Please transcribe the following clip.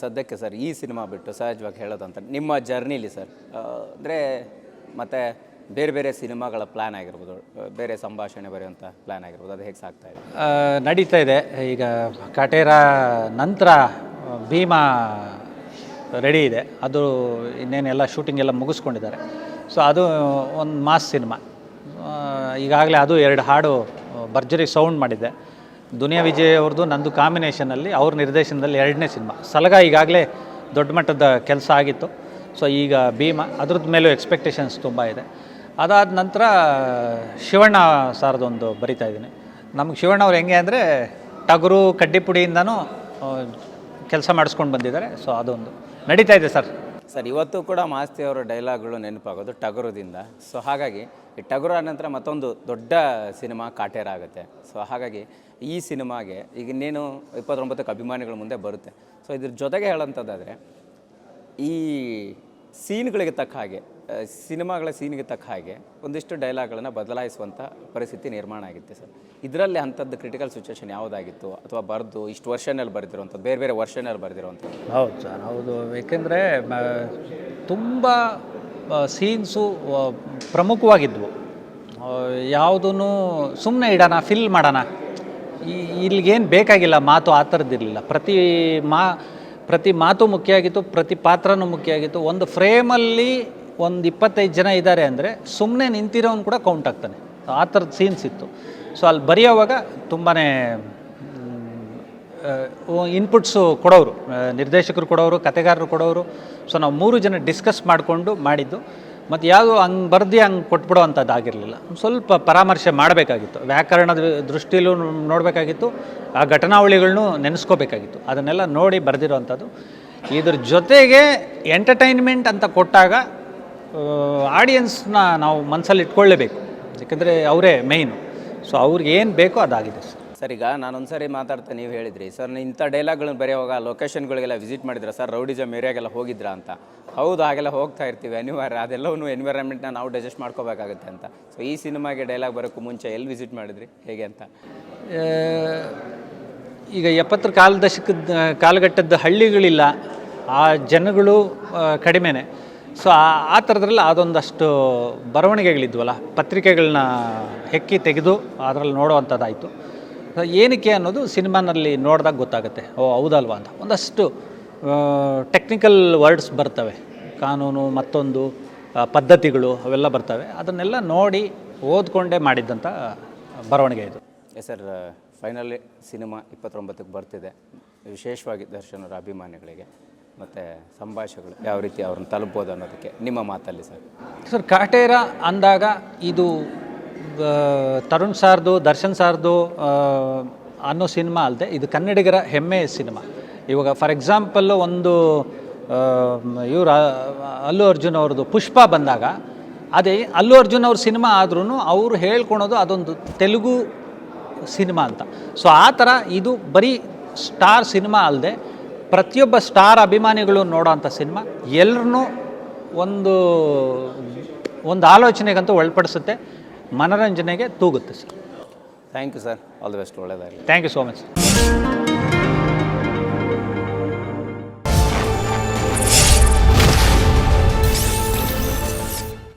ಸದ್ಯಕ್ಕೆ ಸರ್ ಈ ಸಿನಿಮಾ ಬಿಟ್ಟು ಸಹಜವಾಗಿ ಹೇಳೋದಂತ ನಿಮ್ಮ ಜರ್ನಿಲಿ ಸರ್ ಅಂದರೆ ಮತ್ತೆ ಬೇರೆ ಬೇರೆ ಸಿನಿಮಾಗಳ ಪ್ಲ್ಯಾನ್ ಆಗಿರ್ಬೋದು ಬೇರೆ ಸಂಭಾಷಣೆ ಬರೆಯುವಂಥ ಪ್ಲ್ಯಾನ್ ಆಗಿರ್ಬೋದು, ಅದು ಹೇಗೆ ಸಾಕ್ತಾ ಇದೆ? ನಡೀತಾ ಇದೆ. ಈಗ ಕಾಟೇರ ನಂತರ ಭೀಮಾ ರೆಡಿ ಇದೆ. ಅದು ಇನ್ನೇನೆಲ್ಲ ಶೂಟಿಂಗ್ ಎಲ್ಲ ಮುಗಿಸ್ಕೊಂಡಿದ್ದಾರೆ. ಸೊ ಅದು ಒಂದು ಮಾಸ್ ಸಿನಿಮಾ ಈಗಾಗಲೇ ಅದು ಎರಡು ಹಾಡು ಭರ್ಜರಿ ಸೌಂಡ್ ಮಾಡಿದ್ದೆ. ದುನಿಯಾ ವಿಜಯ್ ಅವ್ರದ್ದು ನಂದು ಕಾಂಬಿನೇಷನಲ್ಲಿ ಅವ್ರ ನಿರ್ದೇಶನದಲ್ಲಿ ಎರಡನೇ ಸಿನಿಮಾ. ಸಲಗ ಈಗಾಗಲೇ ದೊಡ್ಡ ಮಟ್ಟದ ಕೆಲಸ ಆಗಿತ್ತು. ಸೊ ಈಗ ಭೀಮ ಅದ್ರದ್ದು ಮೇಲೂ ಎಕ್ಸ್ಪೆಕ್ಟೇಷನ್ಸ್ ತುಂಬ ಇದೆ. ಅದಾದ ನಂತರ, ಶಿವಣ್ಣ ಸಾರದೊಂದು ಬರಿತಾ ಇದ್ದೀನಿ. ನಮ್ಗೆ ಶಿವಣ್ಣ ಅವ್ರು ಹೆಂಗೆ ಅಂದರೆ ಟಗರು ಕಡ್ಡಿಪುಡಿಯಿಂದನೂ ಕೆಲಸ ಮಾಡಿಸ್ಕೊಂಡು ಬಂದಿದ್ದಾರೆ. ಸೊ ಅದೊಂದು. ನಡೀತಾ ಇದೆ ಸರ್. ಸರ್, ಇವತ್ತು ಕೂಡ ಮಾಸ್ತಿ ಅವರ ಡೈಲಾಗ್ಗಳು ನೆನಪಾಗೋದು ಟಗರುದಿಂದ. ಸೊ ಹಾಗಾಗಿ ಈ ಟಗರು ನಂತರ ಮತ್ತೊಂದು ದೊಡ್ಡ ಸಿನಿಮಾ ಕಾಟೇರ ಆಗುತ್ತೆ. ಸೊ ಹಾಗಾಗಿ ಈ ಸಿನಿಮಾಗೆ ಈಗ ಇನ್ನೇನು ಇಪ್ಪತ್ತೊಂಬತ್ತಕ್ಕೆ ಅಭಿಮಾನಿಗಳ ಮುಂದೆ ಬರುತ್ತೆ. ಸೊ ಇದ್ರ ಜೊತೆಗೆ ಹೇಳೋಂಥದ್ದಾದರೆ ಈ ಸೀನ್ಗಳಿಗೆ ತಕ್ಕ ಹಾಗೆ ಸಿನಿಮಾಗಳ ಸೀನ್ಗೆ ತಕ್ಕ ಹಾಗೆ ಒಂದಿಷ್ಟು ಡೈಲಾಗ್ಗಳನ್ನು ಬದಲಾಯಿಸುವಂಥ ಪರಿಸ್ಥಿತಿ ನಿರ್ಮಾಣ ಆಗಿತ್ತು ಸರ್. ಇದರಲ್ಲಿ ಅಂಥದ್ದು ಕ್ರಿಟಿಕಲ್ ಸಿಚುವೇಶನ್ ಯಾವುದಾಗಿತ್ತು? ಅಥವಾ ಬರೆದು ಇಷ್ಟು ವರ್ಷನಲ್ಲಿ ಬರೆದಿರುವಂಥದ್ದು, ಬೇರೆ ಬೇರೆ ವರ್ಷನಲ್ಲಿ ಬರೆದಿರುವಂಥದ್ದು? ಹೌದು ಸರ್, ಹೌದು. ಏಕೆಂದರೆ ತುಂಬ ಸೀನ್ಸು ಪ್ರಮುಖವಾಗಿದ್ವು. ಯಾವುದೂ ಸುಮ್ಮನೆ ಇಡೋಣ ಫಿಲ್ ಮಾಡೋಣ. ಇಲ್ಲಿಗೇನು ಬೇಕಾಗಿಲ್ಲ, ಮಾತು ಆ ಥರದ್ದಿರಲಿಲ್ಲ. ಪ್ರತಿ ಮಾ ಪ್ರತಿ ಮಾತು ಮುಖ್ಯ ಆಗಿತ್ತು, ಪ್ರತಿ ಪಾತ್ರನೂ ಮುಖ್ಯ ಆಗಿತ್ತು. ಒಂದು ಫ್ರೇಮಲ್ಲಿ ಒಂದು ಇಪ್ಪತ್ತೈದು ಜನ ಇದ್ದಾರೆ ಅಂದರೆ ಸುಮ್ಮನೆ ನಿಂತಿರೋನು ಕೂಡ ಕೌಂಟ್ ಆಗ್ತಾನೆ. ಆ ಥರದ ಸೀನ್ಸ್ ಇತ್ತು. ಸೊ ಅಲ್ಲಿ ಬರೆಯೋವಾಗ ತುಂಬಾ ಇನ್ಪುಟ್ಸು ಕೊಡೋರು ನಿರ್ದೇಶಕರು ಕೊಡೋರು ಕತೆಗಾರರು ಕೊಡೋರು ಸೊ ನಾವು ಮೂರು ಜನ ಡಿಸ್ಕಸ್ ಮಾಡಿಕೊಂಡು ಮಾಡಿದ್ದು. ಮತ್ತು ಯಾವುದು ಹಂಗೆ ಬರ್ದು ಹಂಗೆ ಕೊಟ್ಬಿಡೋ ಅಂಥದ್ದು ಆಗಿರಲಿಲ್ಲ. ಸ್ವಲ್ಪ ಪರಾಮರ್ಶೆ ಮಾಡಬೇಕಾಗಿತ್ತು. ವ್ಯಾಕರಣದ ದೃಷ್ಟಿಲೂ ನೋಡಬೇಕಾಗಿತ್ತು. ಆ ಘಟನಾವಳಿಗಳನ್ನು ನೆನೆಸ್ಕೋಬೇಕಾಗಿತ್ತು. ಅದನ್ನೆಲ್ಲ ನೋಡಿ ಬರೆದಿರೋವಂಥದ್ದು ಇದ್ರ ಜೊತೆಗೆ ಎಂಟರ್ಟೈನ್ಮೆಂಟ್ ಅಂತ ಕೊಟ್ಟಾಗ ಆಡಿಯನ್ಸ್ನ ನಾವು ಮನಸ್ಸಲ್ಲಿ ಇಟ್ಕೊಳ್ಳೇಬೇಕು. ಯಾಕೆಂದರೆ ಅವರೇ ಮೇಯ್ನು ಸೊ ಅವ್ರಿಗೆ ಏನು ಬೇಕೋ ಅದಾಗಿದೆ ಸರ್. ಸರ್, ಈಗ ನಾನೊಂದು ಸರಿ ಮಾತಾಡ್ತಾ ನೀವು ಹೇಳಿದ್ರಿ. ಸರ್ ಇಂಥ ಡೈಲಾಗ್ಗಳನ್ನ ಬರೆಯುವಾಗ ಲೊಕೇಶನ್ಗಳಿಗೆಲ್ಲ ವಿಸಿಟ್ ಮಾಡಿದ್ರ? ಸರ್ ರೌಡಿಸಮ್ ಏರಿಯಾಗೆಲ್ಲ ಹೋಗಿದ್ರಾ ಅಂತ. ಹೌದು, ಹಾಗೆಲ್ಲ ಹೋಗ್ತಾ ಇರ್ತೀವಿ ಅನಿವಾರ್ಯ. ಅದೆಲ್ಲವೂ ಎನ್ವಿರಾನ್ಮೆಂಟ್ನ ನಾವು ಡೈಜೆಸ್ಟ್ ಮಾಡ್ಕೋಬೇಕಾಗುತ್ತೆ ಅಂತ. ಸೊ ಈ ಸಿನಿಮಾಗೆ ಡೈಲಾಗ್ ಬರೋಕ್ಕೂ ಮುಂಚೆ ಎಲ್ಲಿ ವಿಸಿಟ್ ಮಾಡಿದ್ರಿ? ಹೇಗೆ ಅಂತ? ಈಗ ಎಪ್ಪತ್ತರ ಕಾಲ ದಶಕದ ಕಾಲಘಟ್ಟದ ಹಳ್ಳಿಗಳಿಲ್ಲ. ಆ ಜನಗಳು ಕಡಿಮೆನೆ. ಸೊ ಆ ಥರದ್ರಲ್ಲಿ ಅದೊಂದಷ್ಟು ಬರವಣಿಗೆಗಳಿದ್ವಲ್ಲ. ಪತ್ರಿಕೆಗಳನ್ನ ಹೆಕ್ಕಿ ತೆಗೆದು ಅದರಲ್ಲಿ ನೋಡುವಂಥದ್ದಾಯಿತು. ಏನಕ್ಕೆ ಅನ್ನೋದು ಸಿನಿಮಾನಲ್ಲಿ ನೋಡಿದಾಗ ಗೊತ್ತಾಗುತ್ತೆ. ಓ ಹೌದಲ್ವಾ ಅಂತ. ಒಂದಷ್ಟು ಟೆಕ್ನಿಕಲ್ ವರ್ಡ್ಸ್ ಬರ್ತವೆ. ಕಾನೂನು ಮತ್ತೊಂದು ಪದ್ಧತಿಗಳು ಅವೆಲ್ಲ ಬರ್ತವೆ. ಅದನ್ನೆಲ್ಲ ನೋಡಿ ಓದ್ಕೊಂಡೇ ಮಾಡಿದ್ದಂಥ ಬರವಣಿಗೆ ಇದು. ಎಸ್ ಸರ್ ಫೈನಲಿ ಸಿನಿಮಾ ಇಪ್ಪತ್ತೊಂಬತ್ತಕ್ಕೆ ಬರ್ತಿದೆ. ವಿಶೇಷವಾಗಿ ದರ್ಶನರ ಅಭಿಮಾನಿಗಳಿಗೆ ಮತ್ತು ಸಂಭಾಷಣೆಗಳು ಯಾವ ರೀತಿ ಅವ್ರನ್ನ ತಲುಪ್ಬೋದು ಅನ್ನೋದಕ್ಕೆ ನಿಮ್ಮ ಮಾತಲ್ಲಿ ಸರ್. ಸರ್ ಕಾಟೇರ ಅಂದಾಗ ಇದು ತರುಣ್ ಸಾರ್ದು, ದರ್ಶನ್ ಸಾರ್ದು ಅನ್ನೋ ಸಿನಿಮಾ ಅಲ್ಲದೆ ಇದು ಕನ್ನಡಿಗರ ಹೆಮ್ಮೆಯ ಸಿನಿಮಾ. ಇವಾಗ ಫಾರ್ ಎಕ್ಸಾಂಪಲ್ಲು ಒಂದು ಇವರು ಅಲ್ಲು ಅರ್ಜುನ್ ಅವ್ರದ್ದು ಪುಷ್ಪ ಬಂದಾಗ, ಅದೇ ಅಲ್ಲು ಅರ್ಜುನ್ ಅವ್ರ ಸಿನಿಮಾ ಆದ್ರೂ ಅವರು ಹೇಳ್ಕೊಳೋದು ಅದೊಂದು ತೆಲುಗು ಸಿನಿಮಾ ಅಂತ. ಸೊ, ಆ ಥರ ಇದು ಬರೀ ಸ್ಟಾರ್ ಸಿನಿಮಾ ಅಲ್ಲದೆ ಪ್ರತಿಯೊಬ್ಬ ಸ್ಟಾರ್ ಅಭಿಮಾನಿಗಳು ನೋಡೋವಂಥ ಸಿನಿಮಾ ಎಲ್ಲರನ್ನೂ ಒಂದು ಒಂದು ಆಲೋಚನೆಗಂತೂ ಒಳಪಡಿಸುತ್ತೆ. ಮನರಂಜನೆಗೆ ತೂಗುತ್ತೆ sir. Thank you sir all the best ಒಳ್ಳೆಯದಾಗಲಿ ಥ್ಯಾಂಕ್ ಯು ಸೋ ಮಚ್